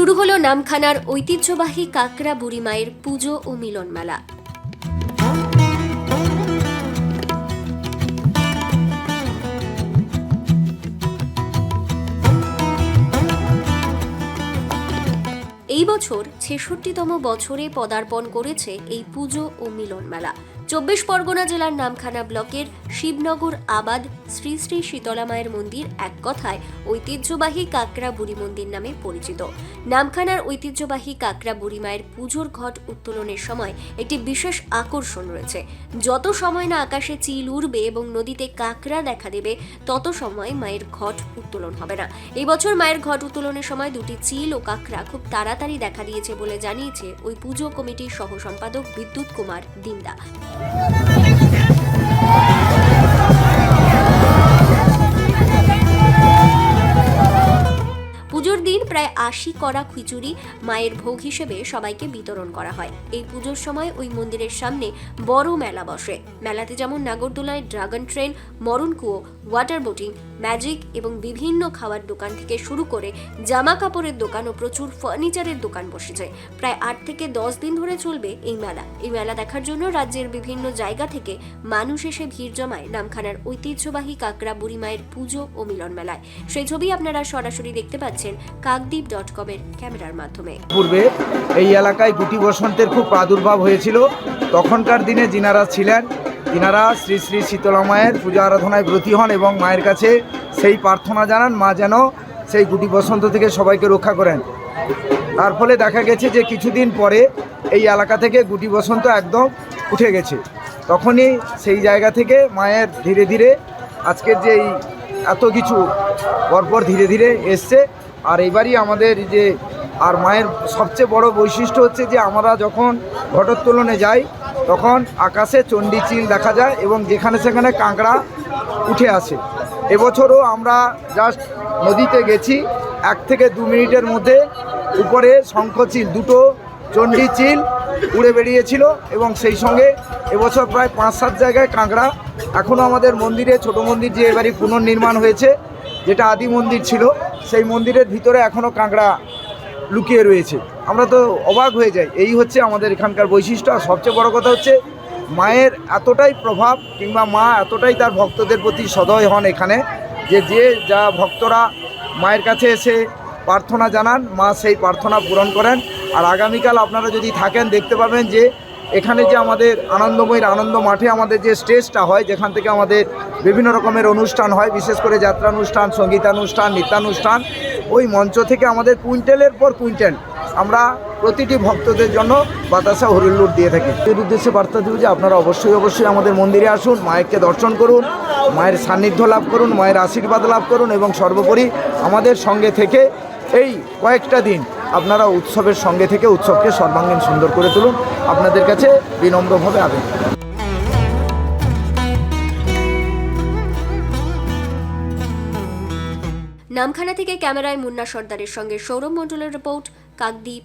শুরু হলো নামখানার ঐতিহ্যবাহী কাকরা বুড়িমায়ের পুজো ও মিলন মেলা এই বছর ছেষট্টিতম বছরে পদার্পণ করেছে এই পুজো ও মিলন মেলা চব্বিশ পরগনা জেলার নামখানা ব্লকের শিবনগর আবাদ শ্রী শ্রী শীতলা মায়ের মন্দির এক কথায় ঐতিহ্যবাহী কাকরা বুড়ি মন্দির নামে পরিচিত। নামখানার ঐতিহ্যবাহী কাকরা বুড়ি মায়ের পুজোর ঘট উত্তোলনের সময় একটি বিশেষ আকর্ষণ রয়েছে। যত সময় না আকাশে চিল উড়বে এবং নদীতে কাকড়া দেখা দেবে, তত সময় মায়ের ঘট উত্তোলন হবে না। এই বছর মায়ের ঘট উত্তোলনের সময় দুটি চিল ও কাকড়া খুব তাড়াতাড়ি দেখা দিয়েছে বলে জানিয়েছে ওই পুজো কমিটির সহ সম্পাদক বিদ্যুৎ কুমার দিন্দা পুজোর দিন প্রায় আশি করা খিচুড়ি মায়ের ভোগ হিসেবে সবাইকে বিতরণ করা হয়। এই পুজোর সময় ওই মন্দিরের সামনে বড় মেলা বসে। মেলাতে যেমন নাগরদোলায় ড্রাগন ট্রেন, মরণকুয়ো, ওয়াটার বোটিং ম্যাজিক এবং বিভিন্ন খাওয়ার দোকান থেকে শুরু করে জামা কাপড়ের দোকান ও প্রচুর ফার্নিচারের দোকান বসেছে। প্রায় আট থেকে দশ দিন ধরে চলবে এই মেলা। এই মেলা দেখার জন্য রাজ্যের বিভিন্ন জায়গা থেকে মানুষ এসে ভিড় জমায় নামখানার ঐতিহ্যবাহী কাকরা বুড়ি মায়ের পুজো ও মিলন মেলায়। সেই ছবি আপনারা সরাসরি দেখতে পাচ্ছেন কাকদ্বীপ ডট কমের ক্যামেরার মাধ্যমে। পূর্বে এই এলাকায় গুটি বসন্তের খুব প্রাদুর্ভাব হয়েছিল। তখনকার দিনে যিনারা ছিলেন তিনারা শ্রী শ্রী শীতলা মায়ের পূজা আরাধনায় ব্রতী হন এবং মায়ের কাছে সেই প্রার্থনা জানান, মা যেন সেই গুটি বসন্ত থেকে সবাইকে রক্ষা করেন। তার ফলে দেখা গেছে যে কিছুদিন পরে এই এলাকা থেকে গুটি বসন্ত একদম উঠে গেছে। তখনই সেই জায়গা থেকে মায়ের ধীরে ধীরে আজকের যে এই এত কিছু পরপর ধীরে ধীরে এসছে। আর এবারই আমাদের যে, আর মায়ের সবচেয়ে বড় বৈশিষ্ট্য হচ্ছে যে আমরা যখন ঘটোত্তোলনে যাই তখন আকাশে চণ্ডী চিল দেখা যায় এবং যেখানে সেখানে কাঁকড়া উঠে আসে। এবছরও আমরা জাস্ট নদীতে গেছি, এক থেকে দু মিনিটের মধ্যে উপরে শঙ্খচিল দুটো চণ্ডী চিল উড়ে বেরিয়েছিল এবং সেই সঙ্গে এবছর প্রায় পাঁচ সাত জায়গায় কাঁকড়া। এখনও আমাদের মন্দিরে, ছোট মন্দির যে এবারই পুনর্নির্মাণ হয়েছে, যেটা আদি মন্দির ছিল, সেই মন্দিরের ভিতরে এখনও কাঁকড়া লুকিয়ে রয়েছে। আমরা তো অবাক হয়ে যাই। এই হচ্ছে আমাদের এখানকার বৈশিষ্ট্য। আর সবচেয়ে বড় কথা হচ্ছে, মায়ের এতটাই প্রভাব কিংবা মা এতটাই তার ভক্তদের প্রতি সদয় হন এখানে, যে যে যা ভক্তরা মায়ের কাছে এসে প্রার্থনা জানান, মা সেই প্রার্থনা পূরণ করেন। আর আগামীকাল আপনারা যদি থাকেন, দেখতে পাবেন যে এখানে যে আমাদের আনন্দময়ীর আনন্দ মাঠে আমাদের যে স্টেজটা হয়, যেখান থেকে আমাদের বিভিন্ন রকমের অনুষ্ঠান হয়, বিশেষ করে যাত্রানুষ্ঠান, সঙ্গীতানুষ্ঠান, নৃত্যানুষ্ঠান, ওই মঞ্চ থেকে আমাদের কুইন্টেলের পর কুইন্টেল। আমরা প্রতিটি ভক্তদের জন্য বাতাসা হরিল্লুট দিয়ে থাকি। এর উদ্দেশ্যে বার্তা দেব যে আপনারা অবশ্যই অবশ্যই আমাদের মন্দিরে আসুন, মায়েরকে দর্শন করুন, মায়ের সান্নিধ্য লাভ করুন, মায়ের আশীর্বাদ লাভ করুন এবং সর্বোপরি আমাদের সঙ্গে থেকে এই কয়েকটা দিন আপনারা উৎসবের সঙ্গে থেকে উৎসবকে সর্বাঙ্গীন সুন্দর করে তুলুন। আপনাদের কাছে বিনম্রভাবে আবেদন। নামখানা থেকে ক্যামেরায় মুন্না সর্দারের সঙ্গে সৌরভ মণ্ডলের রিপোর্ট কাকদ্বীপ